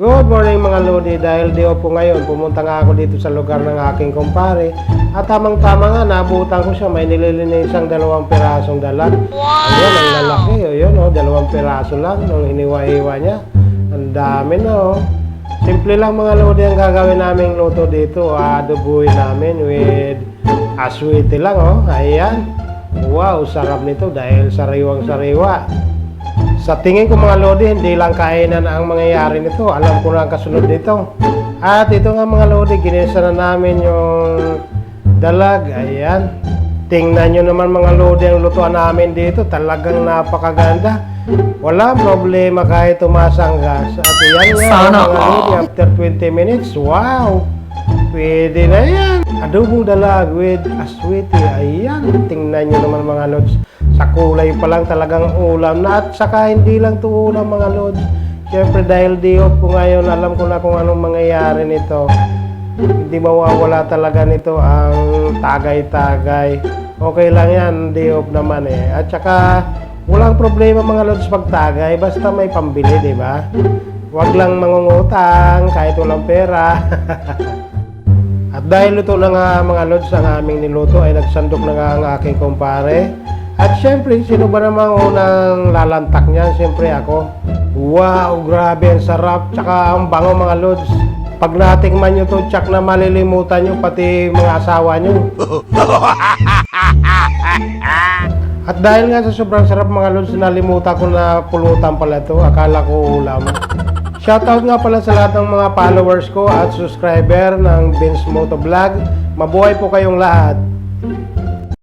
Good morning mga Lodi, dahil di po ngayon, pumunta nga ako dito sa lugar ng aking kumpare at tamang-tama nga, nabutan ko siya, may nililinisang dalawang pirasong dalag. Wow! Ayun, ang lalaki, o yun, oh, dalawang piraso lang nung iniwa-iwa niya. Ang dami na, oh. Simple lang mga Lodi ang gagawin naming luto dito, adobuhin namin with aswiti lang, oh. Ayan. Wow, sarap nito dahil sariwang-sariwa. Sa tingin ko mga Lodi, hindi lang kainan ang mangyayari nito. Alam ko na ang kasunod nito. At ito nga mga Lodi, ginisa na namin yung dalag. Ayan. Tingnan nyo naman mga Lodi ang lutuan namin dito. Talagang napakaganda. Wala problema kahit tumaas ang gas. At yan nga Sana mga. Lodi, after 20 minutes, wow! Pwede na yan. Adobong dalag with aswiti. Ayan. Tingnan nyo naman mga Lods. Sa kulay pa lang talagang ulam na. At saka hindi lang to ulam mga Lods. Siyempre dahil di ko ngayon, alam ko na kung anong mangyayari nito. Hindi mawawala talaga nito ang tagay-tagay. Okay lang yan, di naman eh. At saka walang problema mga Lods pag tagay. Basta may pambili, di ba? Huwag lang mangungutang kahit walang pera. At dahil luto na nga mga lods ang aming niluto ay nagsandok na nga ang aking kumpare. At syempre, sino ba namang unang lalantak niyan? Syempre ako. Wow, grabe ang sarap. Tsaka ang bango mga lods. Pag natikman nyo to, tsak na malilimutan nyo pati mga asawa nyo. At dahil nga sa sobrang sarap mga lods, nalimutan ko na pulutan pala to. Akala ko ulam. Shoutout nga pala sa lahat ng mga followers ko at subscriber ng Vince Moto Vlog. Mabuhay po kayong lahat.